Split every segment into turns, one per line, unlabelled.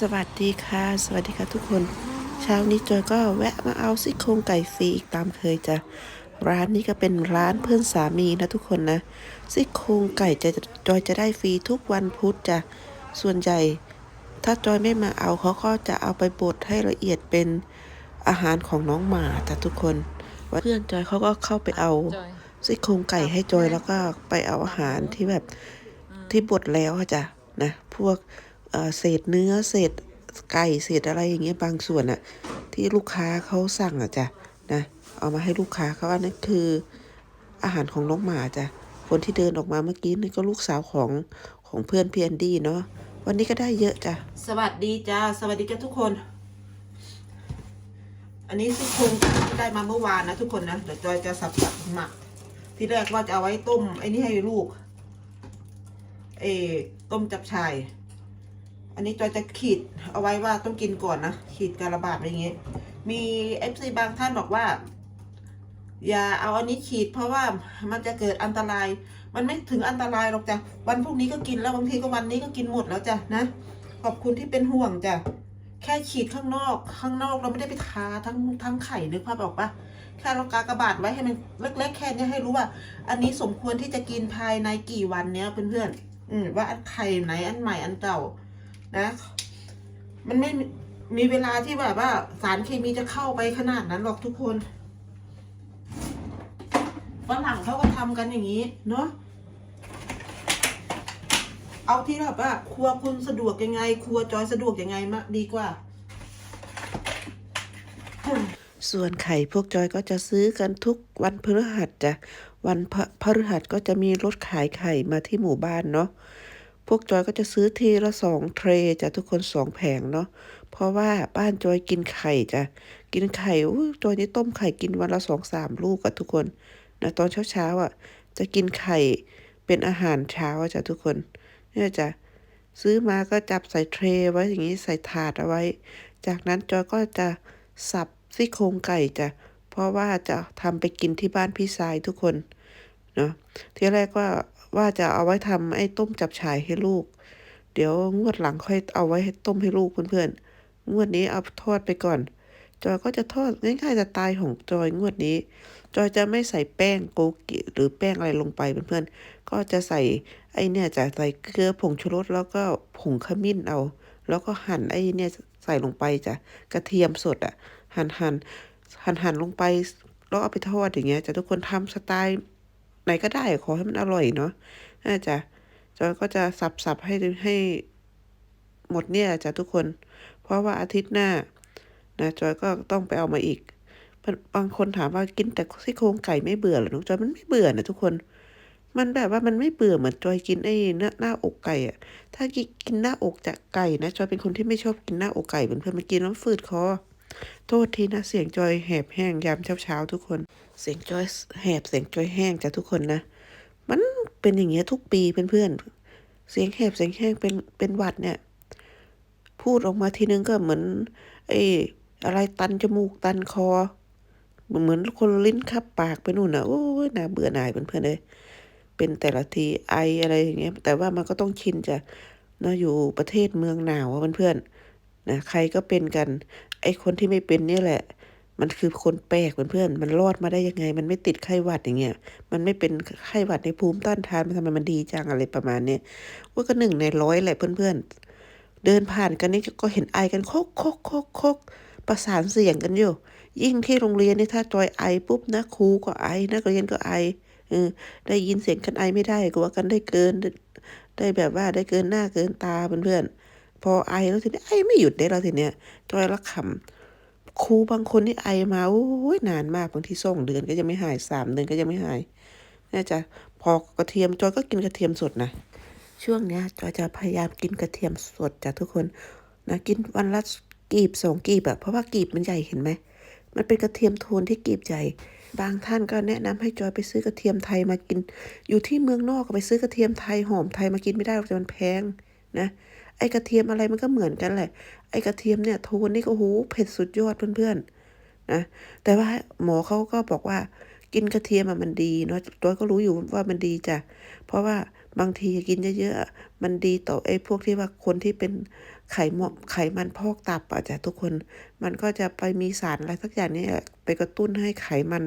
สวัสดีค่ะ สวัสดีค่ะทุกคน เช้านี้จอยก็แวะมาเอาซี่โครงไก่ฟรีอีกตามเคยจ้ะร้านนี้ก็เป็นร้านเพื่อนสามีนะทุกคนนะซี่โครงไก่จะจอยจะได้ฟรีทุกวันพุธจ้ะส่วนใหญ่ ถ้าจอยไม่มาเอาเขาก็จะเอาไปบดให้ละเอียดเป็นอาหารของน้องหมาจ้ะทุกคนเพื่อนจอยเขาก็เข้าไปเอาซี่โครงไก่ให้จอยแล้วก็ไปเอาอาหารที่แบบที่บดแล้วจ้ะนะพวก เศษเนื้อเศษไก่เศษอะไรอย่างเงี้ยบางส่วนอะที่ลูกค้าเขาสั่งอะจ้ะนะเอามาให้ลูกค้าเขาว่านั่นคืออาหารของน้องหมาจ้ะคนที่เดินออกมาเมื่อกี้นี่ก็ลูกสาวของของเพื่อนพี่แอนดี้เนาะวันนี้ก็ได้เยอะจ้ะสวัสดีจ้าสวัสดีจ้าทุกคน อันนี้ซี่โครงได้มาเมื่อวานนะทุกคนนะเดี๋ยวจอยจะสับสับหมัก ที่แรกว่าจะเอาไว้ต้มไอ้นี่ให้ลูกเอต้มจับชาย อันนี้จอยจะขีดเอาไว้ว่าต้องกินก่อนนะ ขีดการระบาดอะไรเงี้ยมีเอฟซีบางท่านบอกว่า อย่าเอาอันนี้ขีดเพราะว่ามันจะเกิดอันตราย มันไม่ถึงอันตรายหรอกจ้ะวันพรุ่งนี้ก็กินแล้วบางทีก็วันนี้ก็กินหมดแล้วจ้ะนะขอบคุณที่เป็นห่วงจ้ะแค่ขีดข้างนอกข้างนอกเราไม่ได้ไปทาทั้งทั้งไข่นึกภาพออกปะแค่เรากากระบาดไว้ให้มันเล็กๆแค่นี้ให้รู้ว่า อันนี้สมควรที่จะกินภายในกี่วันเนี้ยเพื่อนๆอืมว่าอันไข่ไหนอันใหม่อันเก่า นะ มันไม่มีเวลาที่แบบว่า สารเคมีจะเข้าไปขนาดนั้นหรอกทุกคนฝรั่งเขาก็ทำกันอย่างนี้ เนาะเอาที่แบบว่าครัวคุณสะดวกยังไง ครัวจอยสะดวกยังไงมากดีกว่า ส่วนไข่พวกจอยก็จะซื้อกันทุกวันพฤหัสจ้ะวันพพฤหัสก็จะมีรถขายไข่มาที่หมู่บ้านเนาะ พวกจอยก็จะซื้อทีละสองเทรจ้ะทุกคนสองแผงเนาะเพราะว่าบ้านจอยกินไข่จ้ะกินไข่จอยนี่ต้มไข่กินวันละสองสามลูกอะทุกคนนะตอนเช้าเช้าๆอะจะกินไข่เป็นอาหารเช้าจ้ะทุกคนเนี่ยจ้ะซื้อมาก็จับใส่เทรไว้อย่างนี้ใส่ถาดเอาไว้ จากนั้นจอยก็จะสับซี่โครงไก่จ้ะเพราะว่าจะทำไปกินที่บ้านพี่ชายทุกคนเนาะทีแรกว่า ว่าจะเอาไว้ทำไอ้ต้มจับฉายให้ลูก เดี๋ยวงวดหลังค่อยเอาไว้ให้ต้มให้ลูกเพื่อนๆ งวดนี้เอาทอดไปก่อน จอยก็จะทอดง่ายๆจะตายของจอยงวดนี้ จอยจะไม่ใส่แป้งโกกิหรือแป้งอะไรลงไปเพื่อนๆ ก็จะใส่ไอ้เนี่ยจะใส่เกลือผงชูรสแล้วก็ผงขมิ้นเอา แล้วก็หั่นไอ้เนี่ยใส่ลงไปจ้ะกระเทียมสดอะ หั่นหั่นหั่นหั่นลงไปแล้วเอาไปทอดอย่างเงี้ยจะทุกคนทำสไตล์ ไหนก็ได้ขอให้มันอร่อยเนาะน่าจะจอยก็จะสับสับให้ให้หมดเนี่ยจ้ะทุกคน เพราะว่าอาทิตย์หน้านะจอยก็ต้องไปเอามาอีก บางคนถามว่ากินแต่ซี่โครงไก่ไม่เบื่อเหรอน้องจอยมันไม่เบื่อนะทุกคน มันแบบว่ามันไม่เบื่อเหมือนจอยกินไอ้หน้าหน้าอกไก่อะถ้ากินหน้าอกจากไก่นะจอยเป็นคนที่ไม่ชอบกินหน้าอกไก่เพื่อนๆมากินแล้วฝืดคอ โทษทีนะเสียงจอยแหบแห้งยามเช้าๆทุกคน เสียงจอยแหบเสียงจอยแห้งจ้ะทุกคนนะ มันเป็นอย่างเงี้ยทุกปีเพื่อนๆเสียงแหบเสียงแห้งเป็นเป็นหวัดเนี่ย พูดออกมาทีนึงก็เหมือนไอ้อะไรตันจมูกตันคอ เหมือนคนลิ้นคับปากไปนู่นนะโอ้ยน่าเบื่อหน่ายเพื่อนๆเลยเป็นแต่ละทีไออะไรอย่างเงี้ย แต่ว่ามันก็ต้องชินจะเนาะอยู่ประเทศเมืองหนาวเพื่อนๆนะใครก็เป็นกัน ไอคนที่ไม่เป็นเนี่ยแหละ มันคือคนแปลกเพื่อนๆมันรอดมาได้ยังไง มันไม่ติดไข้หวัดอย่างเงี้ย มันไม่เป็นไข้หวัดในภูมิต้านทานมันทำไมมันดีจังอะไรประมาณเนี้ยว่าก็หนึ่งในร้อยแหละเพื่อนๆ เดินผ่านกันนี่ก็เห็นไอกันโคกโคกโคกโคกประสานเสียงกันอยู่ ยิ่งที่โรงเรียนนี่ถ้าจอยไอปุ๊บนะครูก็ไอนักเรียนก็ไอเออได้ยินเสียงกันไอไม่ได้กลัวกันได้เกิน ได้แบบว่าได้เกินหน้าเกินตาเพื่อนๆ พอไอแล้วทีนี้ไอไม่หยุดได้แล้วทีเนี้ยจอยละคำครูบางคนนี่ไอมาโอ้ยนานมากบางทีสองเดือนก็ยังไม่หายสามเดือนก็ยังไม่หายน่าจะพอกระเทียมจอยก็กินกระเทียมสดนะช่วงเนี้ยจอยจะพยายามกินกระเทียมสดจ้ะทุกคนนะกินวันละกีบสองกีบอะเพราะว่ากีบมันใหญ่เห็นไหมมันเป็นกระเทียมโทนที่กีบใหญ่ บางท่านก็แนะนำให้จอยไปซื้อกระเทียมไทยมากิน อยู่ที่เมืองนอกก็ไปซื้อกระเทียมไทยหอมไทยมากินไม่ได้หรอกแต่มันแพงนะ ไอ้กระเทียมอะไรมันก็เหมือนกันแหละ ไอ้กระเทียมเนี่ยโทนนี่ก็โหเผ็ดสุดยอดเพื่อนๆนะแต่ว่าหมอเขาก็บอกว่ากินกระเทียมอะมันดีเนาะจอยก็รู้อยู่ว่ามันดีจ้ะ เพราะว่าบางทีกินเยอะๆ มันดีต่อไอ้พวกที่ว่าคนที่เป็น
ไขหมอไขมันพอกตับอะจ้ะทุกคน มันก็จะไปมีสารอะไรสักอย่างนี่ไปกระตุ้นให้ไขมัน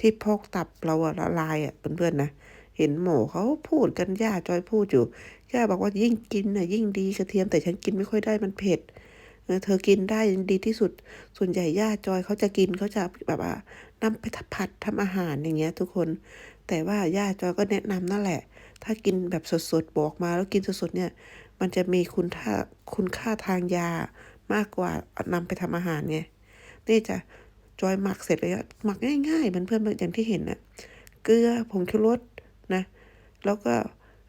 ที่พอกตับเราละลายอะเพื่อนๆนะ เห็นหมอเขาพูดกันย่าจอยพูดอยู่ ย่าบอกว่ายิ่งกินน่ะยิ่งดีกระเทียมแต่ฉันกินไม่ค่อยได้มันเผ็ดเธอกินได้ดีที่สุด ส่วนใหญ่ย่าจอยเขาจะกินเขาจะแบบว่านำไปผัดทำอาหารอย่างเงี้ย ทุกคน แต่ว่าย่าจอยก็แนะนำนั่นแหละ ถ้ากินแบบสดๆบอกมา แล้วกินสดๆเนี่ย มันจะมีคุณค่าคุณค่าทางยามากกว่านำไปทำอาหารไง นี่จะจอยหมักเสร็จเลยอะหมักง่ายๆเหมือนเพื่อนๆอย่างที่เห็นน่ะ เกลือผงชูรสนะ แล้วก็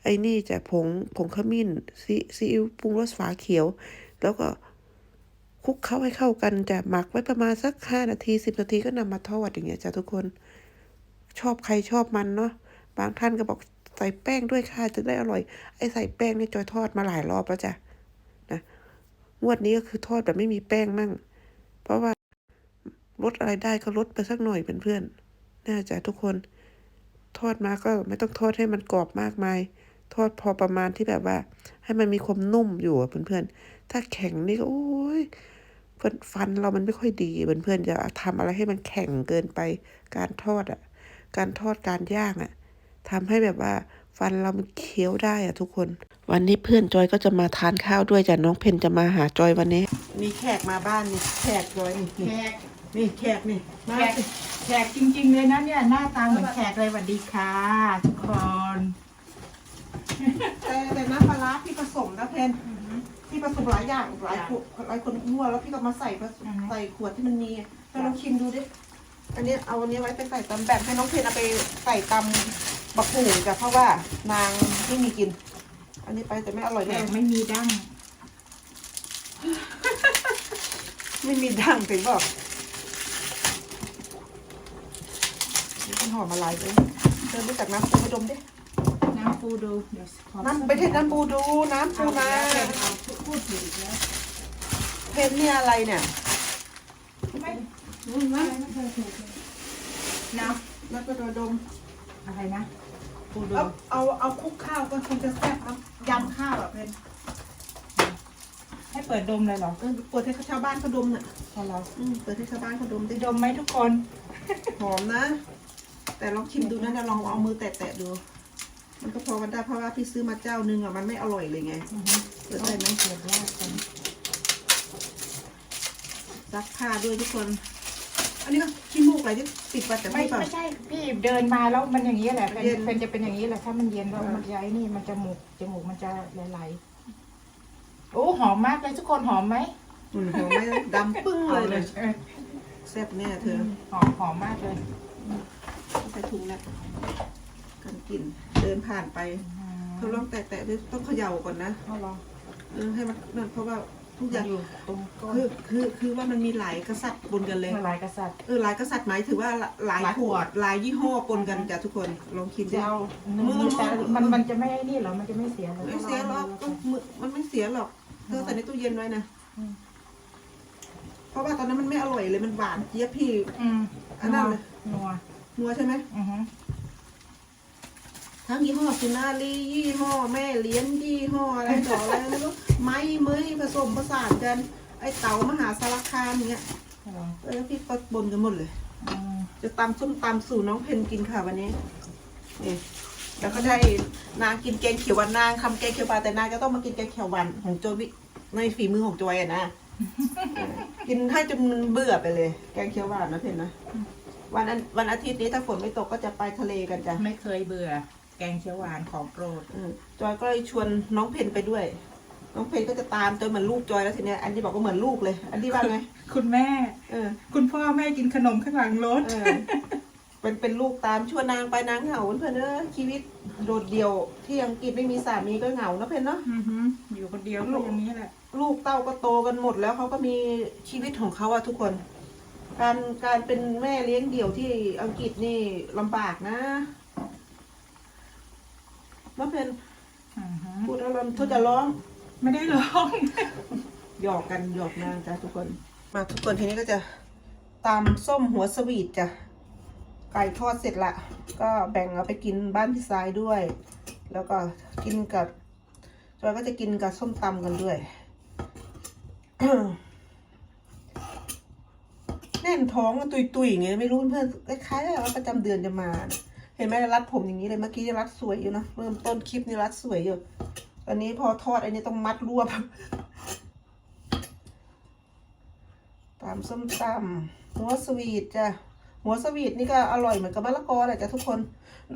ไอ้นี่จะผงผงขมิ้นซีซีอิ๊วปรุงรสฝาเขียว แล้วก็คลุกเข้าให้เข้ากันจะหมักไว้ประมาณสักห้านาทีสิบนาทีก็นำมาทอดอย่างเงี้ยจ้ะทุกคน ชอบใครชอบมันเนาะบางท่านก็บอกใส่แป้งด้วยค่ะจะได้อร่อย ไอ้ใส่แป้งนี่จอยทอดมาหลายรอบแล้วจ้ะนะงวดนี้ก็คือทอดแบบไม่มีแป้งมั่ง เพราะว่าลดอะไรได้ก็ลดไปสักหน่อยเพื่อนๆน่าจะทุกคน ทอดมาก็ไม่ต้องทอดให้มันกรอบมากมาย ทอดพอประมาณที่แบบว่า ให้มันมีความนุ่มอยู่อะเพื่อนๆ ถ้าแข็งนี่ก็โอ้ยเพื่อนฟันเรามันไม่ค่อยดีเพื่อนๆจะทำอะไรให้มันแข็งเกินไปการทอดอะ การทอดการย่างอะทำให้แบบว่าฟันเรามันเคี้ยวได้อะทุกคน วันนี้เพื่อนจอยก็จะมาทานข้าวด้วยจ้ะน้องเพนจะมาหาจอยวันนี้ มีแขกมาบ้านนี่แขกจอยนี่
แขก
นี่แขกนี่
แขกแขกจริงๆเลยนะเนี่ยหน้าตาเหมือนแขกเลยสวัสดีค่ะทุกคน
แต่แต่น้ำปลาร้าพี่ผสมนะเพนพี่ผสมหลายอย่างหลายขวดหลายคนมั่วแล้วพี่ก็มาใส่ผสมใส่ขวดที่มันมีไปลองชิมดูดิอันนี้เอาอันนี้ไว้ไปใส่ตำแบบให้น้องเพนเอาไปใส่ตำบักหุ่งจ้ะเพราะว่านางไม่มีกิน อันนี้ไปแต่ไม่อร่อย
แข
แน่
กไม่มีดั้ง
ไม่มีดังถึงบอกนี่เป็นหอมอะไรด้วยเดินไปจากน้ำปูมาดมดิ
น้ำปูดูเดี๋ยวขอ
น้ำไปเทน้ำปูดูน้ำปู
เอา
นา
แล้วเอาพูดถึงอีกแล้ว
เพนเนี่ยอะไรเนี่ย
ไม่รู้ไหมไม่เคยถูกเลยน้
แล้วก็ดมำ
อะไรนะปูดู
เอาเอาเอาคลุกข้าวก็คงจะแซ่บครับยำข้าวอะเพน
ให้เปิดดมเลยเหรอ
เออเปิดให้ชาวบ้านเขาดมน่ะ
พอเรา
อืมเปิดให้ชาวบ้านเขาดมดิ
จะดมไหมทุกคน
หอมนะ แต่ลองชิมดูนะเดี๋ยวลองเอามือแตะๆดู มันก็พอกันได้เพราะว่าพี่ซื้อมาเจ้านึงอะมันไม่อร่อยเลยไง
อือฮึ
เปิดได้ไหม
เปิดยากกัน
ซักผ้าด้วยทุกคน อันนี้ก็ขี้มูกอะไรที่ติดไปแต่
ไม่
ไม่แบบ
ไม่ใช่พี่เดินมาแล้วมันอย่างนี้แหละเป็น
เย็น
เป็นจะเป็นอย่างนี้แหละถ้ามันเย็นแล้ว
เออ
มันจะไอ้นี่มันจะหมูกจมูกมันจะไหลๆโอ้หอมมากเลยทุกคนหอมไหม
อืมหอมไหมดำปึ้งเลยเลย
ออ
แซ่บแน่เธอ
หอมหอมมากเลย
ใส่ถุงนะกั นกินเดินผ่านไปเธอลองแตะๆด้วยต้องเขย่าก่อนนะ
เอาลอง
เออให้มันนั่นเพราะว่าทุกอย่าง
อยู่ตรงก้น
คือคือคือว่ามันมีหลายกษัตริย์ปนกันเลย
ละลายกษัตริย์
เออหลายกษัตริย์หมายถึงว่าหลาย
หลาย
ข
ข
ว
ว
ด
ด
หลายยี่ห้อปนกันจ้ะทุกคนลองคิด
จะ
ดิ
เอา
มือ
มือแต่
มือ
มันมันจะไม่ไอ้นี่เหรอมันจะไม่เสียเหรอ
ไม่เสียหรอกก็มือมันไม่เสียหรอกเธอใส่ในตู้เย็นไว้นะ
อืม
เพราะว่าตอนนั้นมันไม่อร่อยเลยมันหวานเจี๊ยบพี่
อืม
อันนั้นเลย
นัว
นัวใช่ไหม
อือฮึ
ทั้งยี่ห้อซินารียี่ห้อแม่เลี้ยงยี่ห้ออะไรต่ออะไรไม่รู้ไม้เมยผสมผสานกัน ไอเต๋ามหาสารคามเงี้ย
เออ
พี่ก็บนกันหมดเลย จะตำส้มตำสู่น้องเพนกินค่ะวันนี้นี่แล้วก็ได้นางกินแกงเขียวหวานนางทำแกงเขียวหวานแต่นางก็ต้องมากินแกงเขียวหวานของโจวิในฝีมือของจอยอะนะ กินให้จนมันเบื่อไปเลย แกงเขียวหวานนะเพนนะวันอันวันอาทิตย์นี้ถ้าฝนไม่ตกก็จะไปทะเลกันจ้ะ
ไม่เคยเบื่อ แกงเขียวหวานของโปรด
อืมจอยก็เลยชวนน้องเพนไปด้วย น้องเพนก็จะตามจนเหมือนลูกจอยแล้วทีเนี้ย อันที่บอกว่าเหมือนลูกเลย อันที่ว่าไง
คุณแม่
เออ
คุณพ่อแม่กินขนมข้างหลังรถ
เออ เป็นเป็นลูกตามชวนนางไปนางเหงาเพื่อนเนอะชีวิตโดดเดี่ยวที่อังกฤษไม่มีสามีก็เหงานะเพนเนาะ
อือฮึอยู่คนเดียวก็อย่างนี้แหละ
ลูกเต้าก็โตกันหมดแล้วเขาก็มีชีวิตของเขาอะทุกคน การการเป็นแม่เลี้ยงเดี่ยวที่อังกฤษนี่ลำบากนะ มะเพน
อือฮึ
พูดแล้วเราเธอจะร้อง
ไม่ได้ร้อง
หยอกกันหยอกนางจ้ะทุกคน มาทุกคนทีนี้ก็จะตำส้มหัวสวีทจ้ะไก่ทอดเสร็จละ ก็แบ่งเอาไปกินบ้านพี่ซายด้วย แล้วก็กินกับจอยก็จะกินกับส้มตำกันด้วย แน่นท้องตุยตุยๆอย่างเงี้ยไม่รู้เพื่อนๆคล้ายๆว่าประจำเดือนจะมา เห็นไหมรัดผมอย่างนี้เลยเมื่อกี้รัดสวยอยู่เนอะเริ่มต้นคลิปนี่รัดสวยอยู่ตอนนี้พอทอดอันนี้ต้องมัดรวบตามส้มตำหัวสวีทจ้ะหัวสวีทนี่ก็อร่อยเหมือนกับมะละกอแหละจ้ะทุกคน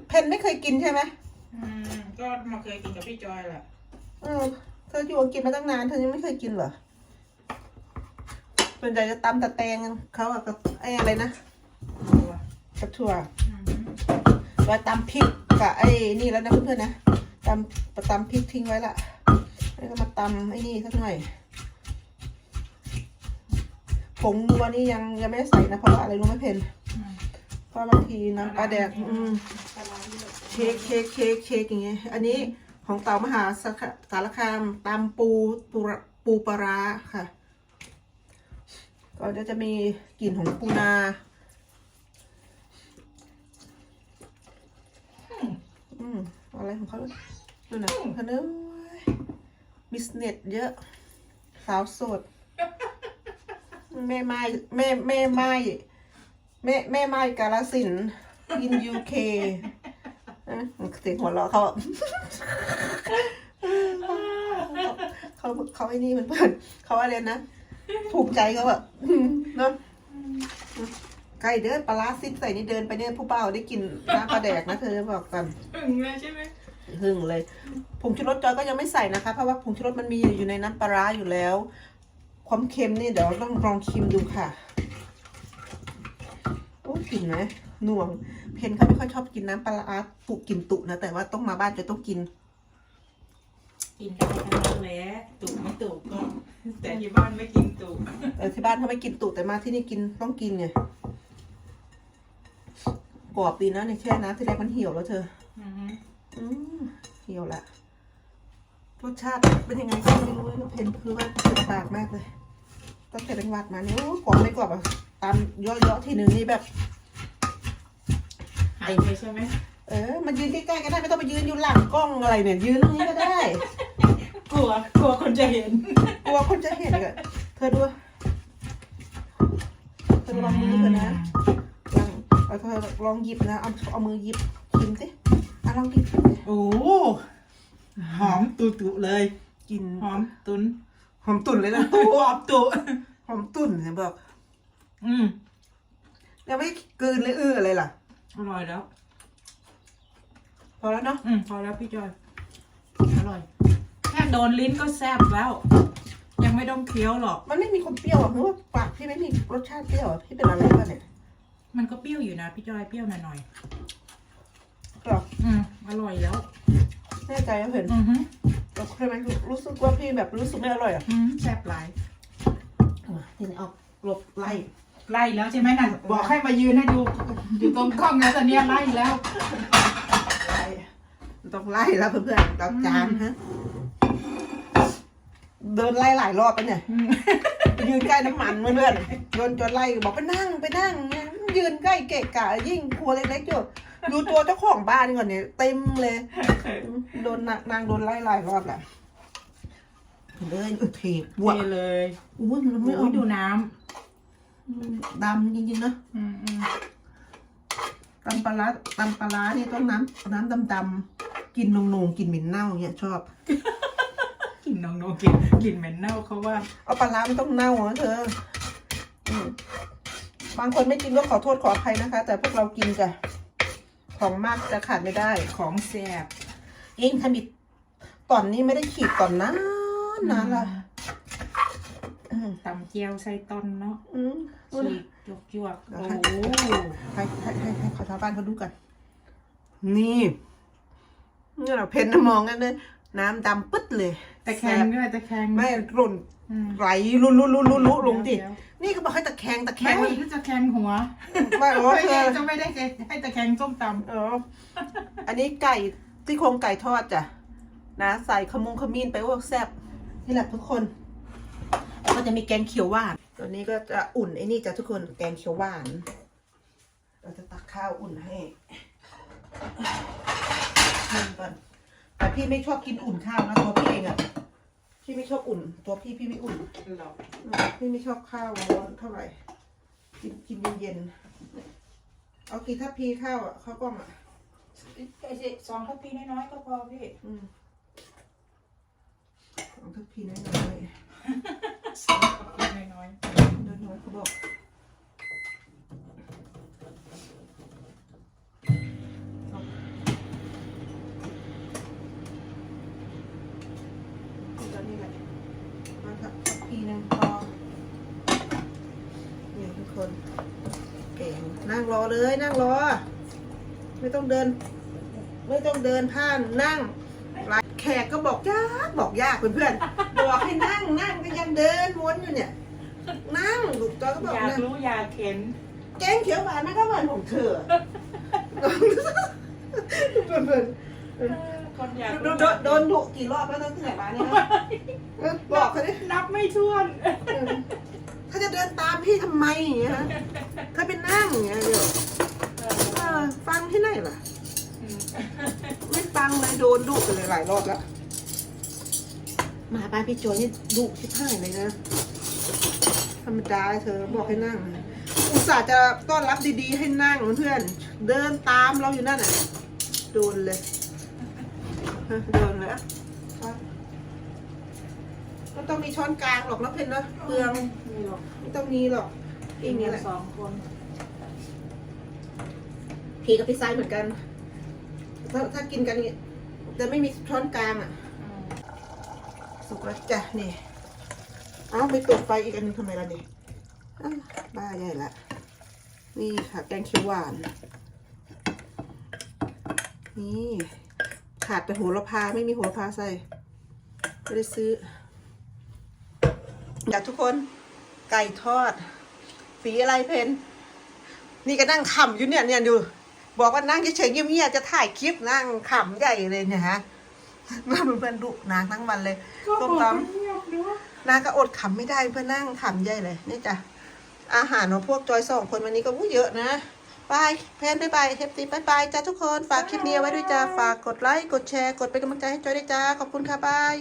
เพนไม่เคยกินใช่ไหม
อืมก็มาเคยกินกับพี่จอยแหละ
เออเธออยู่อังกฤษมาตั้งนานเธอยังไม่เคยกินเหรอส่วนใหญ่จะตำแต่แตงเขาอะกับไอ้อะไรนะ
ตัว
กระถั่ว
อื ม
ไว้ตำพริกกับไอ้นี่แล้วนะเพื่อนๆนะตำตำพริกทิ้งไว้ละแล้วก็มาตำไอ้นี่สักหน่อยผงนัวนี่ยังยังไม่ใส่นะเพราะว่าอะไรรู้ไหมเพนเพราะบางทีน้ำปลาแดกอืม
เค้
กเค้กเค้กเค้กอย่างเงี้ยอันนี้ของเต่ามหาสารสารคามตำปูปูปูปลาร้าค่ะ ก็จะจะมีกลิ่นของปูนา อืมอะไรของเขาดูนะพะเนมบิสเนสเยอะ สาวโสดแม่ไม้แม่แม่ไม้แม่แม่ไม้กาลสินอินยูเคเสียงหัวเราะเขาอะเขาเขาไอ้นี่มันเพื่อนเขาอะไรนะ ถูกใจเขาแบบเนาะ ใกล้เดินปลาร้าซิดใส่นี่เดินไปเนี่ยผู้เป้าได้กินน้ำปลาแดกนะเธอบอกกัน
ถึงเลยใช่ไหม
หึ่งเลยผงชูรสจอยก็ยังไม่ใส่นะคะ เพราะว่าผงชูรสมันมีอยู่ในน้ำปลาร้าอยู่แล้ว ความเค็มนี่เดี๋ยวต้องลองชิมดูค่ะโอ้กลิ่นไหมหน่วง เพนเขาไม่ค่อยชอบกินน้ำปลาร้าตุกลิ่นตุนะ แต่ว่าต้องมาบ้านจะต้องกิน
กินได้ทั้งนั้นแหละตุกไม่ตุกก็แต่ที่บ้านไม่กินตุก
เออที่บ้านเขาไม่กินตุแต่มาที่นี่กินต้องกินไง กรอบดีนะในแช่น้ำที่แรกมันเหี่ยวแล้วเธอ
อืม
อืมเหี่ยวละรสชาติเป็นยังไงก็ไม่รู้นะเพนคือว่าติดปากมากเลยตั้งแต่เป็นหวัดมาเนี่ยโอ้กรอบไม่กรอบอะตามเยอะๆทีหนึ่งนี่แบบ
หายไปใช่ไหม
เออมันยืนใกล้ๆก็ได้ไม่ต้องไปยืนอยู่หลังกล้องอะไรเนี่ย ยืนตรงนี้ก็ได้
กลัวกลัวคนจะเห็น
กลัวคนจะเห็นอะเธอดูเธอลองมือเธอนะลอง เอาเธอลองหยิบนะเอาเอามือหยิบชิมสิอะลองหยิบชิมสิ
โอ้โหหอมตุตุเลย
กิน
หอมตุน
หอมตุ่นเลยนะ
ตุหอมตุ
หอมตุ่นเห็นบอก
อืม
ยังไม่กลืนเลยอื้ออะไรล่ะ
อร่อยแล้ว
พอแล้วเนาะ
อืมพอแล้วพี่จอย อร่อย แค่โดนลิ้นก็แซ่บแล้ว ยังไม่ต้องเคี้ยวหรอก
มันไม่มีความเปรี้ยวอะเพราะว่าปากพี่ไม่มีรสชาติเปรี้ยวอะพี่เป็นอะไรบ้างเนี่ย
มันก็เปรี้ยวอยู่นะพี่จอยเปรี้ยวหน่อย
หรอ
ๆอืมอร่อยแล้ว
แน่ใจว่าเห็น
อือฮึ
แต่ใช่ไหมรู้สึกว่าพี่แบบรู้สึกไม่อร่อยอะ
อืมแซ่บหลาย
ทีนี้เอาหลบไล่
ไล่แล้วใช่ไหมนั่นบอกให้มายืนให้ดูอยู่ตรงกล้องแล้วตอนเนี้ยไล่แล้ว
ไล่ต้องไล่แล้วเพื่อนๆตับจานฮะเดินไล่หลายรอบไปเนี่ย
อืม
ยืนใกล้น้ำมันเพื่อนๆโยนจนไล่บอกไปนั่งไปนั่งเนี่ย ยืนใกล้เกะกะยิ่งครัวเล็กๆอยู่ดูตัวเจ้าของบ้านนี่ก่อนเนี่ยเต็มเลย โดนนางนางโดนไล่หลายรอบแหละเลยเออเทบว
เทเลย
อุ้ยมันไม่
โอ้
เอา
ยดูน้
ดำจริงๆนะำ
อืมอืม
ตำปลาร้าตำปลาร้านี่ต้องน้ำน้ำดำๆกินนงๆกินเหม็นเน่าเนี่ยชอบ
กลิ่นน้องโนกลิ่นกลิ่นเหม็นเน่าเขาว่า
เอาปลาร้าไม่ต้องเน่านะเธออืม บางคนไม่กินก็ขอโทษขออภัยนะคะ แต่พวกเรากินจ้ะของมากจะขาดไม่ได้
ของแซ่บ
ยิ่งถ้ามีตอนนี้ไม่ได้ขีดตอนนั้นนานละอืม
ตำเจียวใส่ต้นเนาะ
อืม
ฉีกจวกจวกๆโอ้โห
ให้ให้ให้ให้ขอชาวบ้านเขาดูกัน นี่นี่เราเพ้นมองกันเลยน้ำดำปึ๊ดเลย
ตะแคงด้วยตะแคง
ไม่หล่น
อืม
ไหลลุลุลุลุลุลงดินี่ก็บอกให้ตะแคงตะแค
ไม่
ง
มีที่ตะแคงหัว
ไม่โอ้
ไม่
เธ
ได้
อ
จะไม่ได้ให้ตะแคงส้มต
เอออันนี้ไก่ที่โครงไก่ทอดจ้ะนะใส่ขมุงขมิ้นไปโอ้แซ่บนี่แหละทุกคนแล้วก็จะมีแกงเขียวหวานตัวนี้ก็จะอุ่นไอ้นี่จ้ะทุกคนแกงเขียวหวาน เราจะตักข้าวอุ่นให้ชิมก่อนแต่พี่ไม่ชอบกินอุ่นข้าวนะตัวพี่เองอะ พี่ไม่ชอบอุ่น ตัวพี่พี่ไม่อุ่น
หรอก
พี่ไม่ชอบข้าวร้อนเท่าไหร่ กินกินเย็นๆเอากี่ทัพพีข้าวอะข้าวกล้องอะ
ไอ้สิสองทัพพีน้อยๆก็พอพี่
อืมสองทัพพีน้อย
สองทัพพีน้อย
ๆน้อยๆเขาบอกเอานี่แหละมาทัพพีหนึ่งพอนี่ทุกคน เก่งนั่งรอ เลยนั่งรอ ไม่ต้องเดิน ไม่ต้องเดินผ่านนั่งแขกก็บอกยากบอกยากเพื่อนๆบอกให้นั่งนั่งก็ยังเดินวนอยู่เนี่ย นั่งลูกจอยก็บอก
ๆอยาก
นะ
รู้อยากเห็น
แกงเขียวหวานนั่นก็เหมือนของเธอเพื่อน
คนอยาก
ๆโดนโดนโดนดุกี่รอบแล้วตั้งแต่มาเนี่ยนะเออบอกเขาดิ
นับไม่ถ้วน
เออ ถ้าจะเดินตามพี่ทำไมอย่างเงี้ยฮะถ้าเป็นนั่งอย่างเงี้ยเดี๋ยวเออฟังที่ไหนล่ะ ไม่ฟังเลยโดนดุไปเลยหลายรอบแล้วหมาบ้านพี่โจยนี่ดุชิบหายเลยนะธรรมดาเธอบอกให้นั่ง อุตส่าห์จะต้อนรับดีๆให้นั่งเพื่อน เดินตามเราอยู่นั่นน่ะ โดนเลยฮะโดนเลย อะก็ต้องมีช้อนกลางหรอกนะเพนเนาะเปลือง
มีหรอก
ไม่ต้องมีหรอกอีกนี้แหละ
สองคน
พี่กับพี่ซ้ายเหมือนกัน ถ้าถ้ากินกันนี่จะไม่มีช้อนกลางอะ
อืม
สุกแล้วจ้ะนี่เอ้าไปตรวจไฟอีกอันนึงทำไมล่ะนี่อ้าวบ้าใหญ่ละ นี่ค่ะแกงเขียวหวาน นี่ ขาดแต่โหระพาไม่มีโหระพาใส่ไม่ได้ซื้อ อยากทุกคนไก่ทอด สีอะไรเพนนี่ก็นั่งขำอยู่เนี่ยเนี่ยดู บอกว่านั่งเฉยๆเงียบๆจะถ่ายคลิปนั่งขำใหญ่เลยเนี่ยฮะมาเพื่อนๆดุนางทั้งวันเลย
ก็
ส้ม
บอก
ต
ว่าเงียบด้วยำ
นางก็อดขำไม่ได้เพื่อนนั่งขำใหญ่เลยนี่จ้ะอาหารของพวกจอยสองคนวันนี้ก็วู้เยอะนะบายเพนบายบายเฮปตี้บายบายจ้าทุกคน ฝากคลิปนี้เอาไว้ด้วยจ้า ฝากกดไลค์ กดแชร์ กดเป็นกำลังใจให้จอยด้วยจ้า ขอบคุณค่ะบาย